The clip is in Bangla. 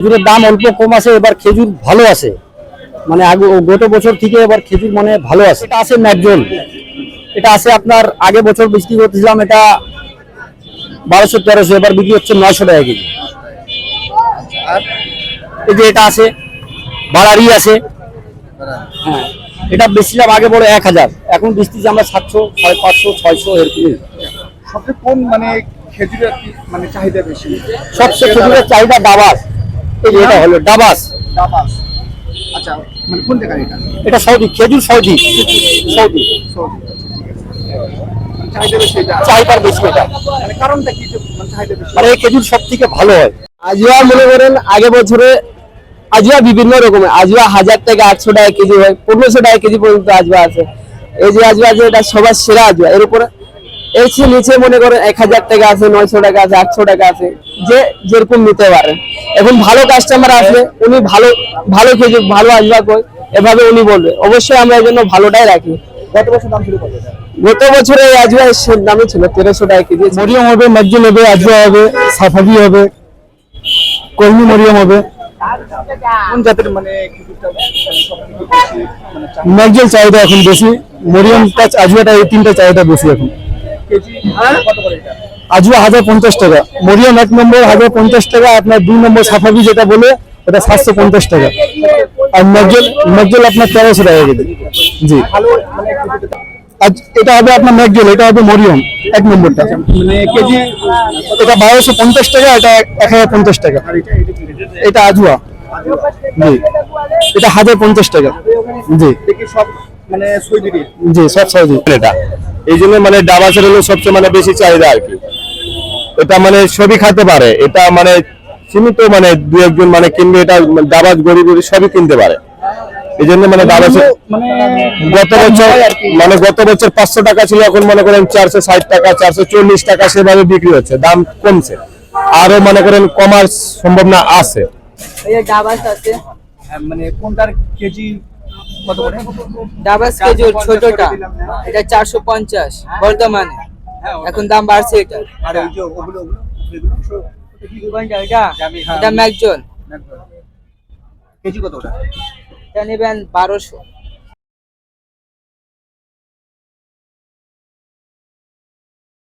খেজুরের দাম অল্প কম আছে এবার খেজুর ভালো আছে। মানে আগে গত বছর থেকে এবার খেজুর মানে ভালো আছে। এটা আছে ম্যাকজোল এটা আছে আপনার আগে বছর বিক্রি করতেছিলাম এটা বারোশো তেরোশো এবার বিক্রি হচ্ছে নয়শো টাকা কেজি। আর? এই যে এটা আছে বাড়ারি আছে। হ্যাঁ এটা বেচছিলাম আগে বড় এক হাজার। এখন বেচতেছি আমরা সাতশো ছয় পাঁচশো ছয়শো এরকমই। সবচেয়ে কোন মানে খেজুরের মানে চাহিদা বেশি? সবচেয়ে খেজুরের চাহিদা ডাবাস এই যে এটা হলো ডাবাস। ডাবাস। আচ্ছা মানে কোন জায়গায় এটা? এটা সৌদি খেজুর সৌদি। সৌদি। সৌদি, আচ্ছা। মানে চাহিদা বেশি এটা? মানে কারণটা কি? মানে এই খেজুর সব থেকে ভালো হয়। আজুয়া মনে করেন আগে বছরে আজুয়া বিভিন্ন রকমের আজুয়া হাজার থেকে আটশো টাকা কেজি হয় পনেরোশো টাকা কেজি পর্যন্ত আজুয়া আছে। এই যে আজুয়া আছে এটা সবার সেরা আজুয়া। এর উপরে চেয়ে নিচে মনে করেন এক হাজার টাকা আছে নয়শো টাকা আছে আটশো টাকা আছে যে যেরকম নিতে পারে। এখন ভালো কাস্টমার আসলে উনি ভালো ভালো খেজুর ভালো আজুয়া কই এভাবে উনি বলবে। অবশ্যই আমরা এই জন্য ভালোটাই রাখি। গত বছর দাম কত এটা? গত বছরে এই আজুয়া এর দামে ছিল তেরোশো টাকা কেজি। মরিয়ম হবে ম্যাকজুল হবে আজওয়া হবে সাফাবি হবে কর্মী মরিয়ম হবে। কোন জাতের মানে মানে মানে? চাহিদা? এখন বেশি মরিয়মটা আজওয়াটা এই তিনটা চাহিদা বেশি এখন। কেজি কত করে এটা? আজওয়া হাজার পঞ্চাশ টাকা। মরিয়াম এক নম্বর হাজার পঞ্চাশ টাকা আপনার দুই নম্বর সাফাবি যেটা বলে ওটা সাতশো পঞ্চাশ টাকা। আর ম্যাকজুল ম্যাকজুল আপনার তেরোশো টাকা কেজি। জি। আজ এটা হবে আপনার ম্যাকজুল এটা হবে মরিয়ম এক নম্বরটা। মানে কেজি? এটা বারোশো পঞ্চাশ টাকা এটা এক হাজার পঞ্চাশ টাকা। এটা আজুয়া। জি। এটা হাজার পঞ্চাশ টাকা। জি। মানে জি সব সহজে এটা। এই জন্য মানে ডাবাসের হলো সবচেয়ে মানে বেশি চাহিদা আর কি। এটা মানে সবই খেতে পারে। এটা মানে সীমিত মানে দু একজন মানে কিনবে এটা ডাবাস গরিব গরিব সবই কিনতে পারে। এই জন্য মানে ডাবাসের মানে গত বছর মানে গত বছর পাঁচশো টাকা ছিল এখন মনে করেন চারশো ষাট টাকা চারশো চল্লিশ টাকা সেভাবে বিক্রি হচ্ছে দাম কমছে। আরও মনে করেন কমার সম্ভাবনা আছে। এই ডাবাস আছে। হ্যাঁ, মানে কোনটার কেজি কত করে? ডাবাস খেজুর ছোটটা। এটা চারশো পঞ্চাশ বর্তমানে। এখন দাম বাড়ছে এটা। আর যে ওগুলো এটা এটা? ম্যাকজন কেজি কত ওটা? এটা নেবেন বারোশো।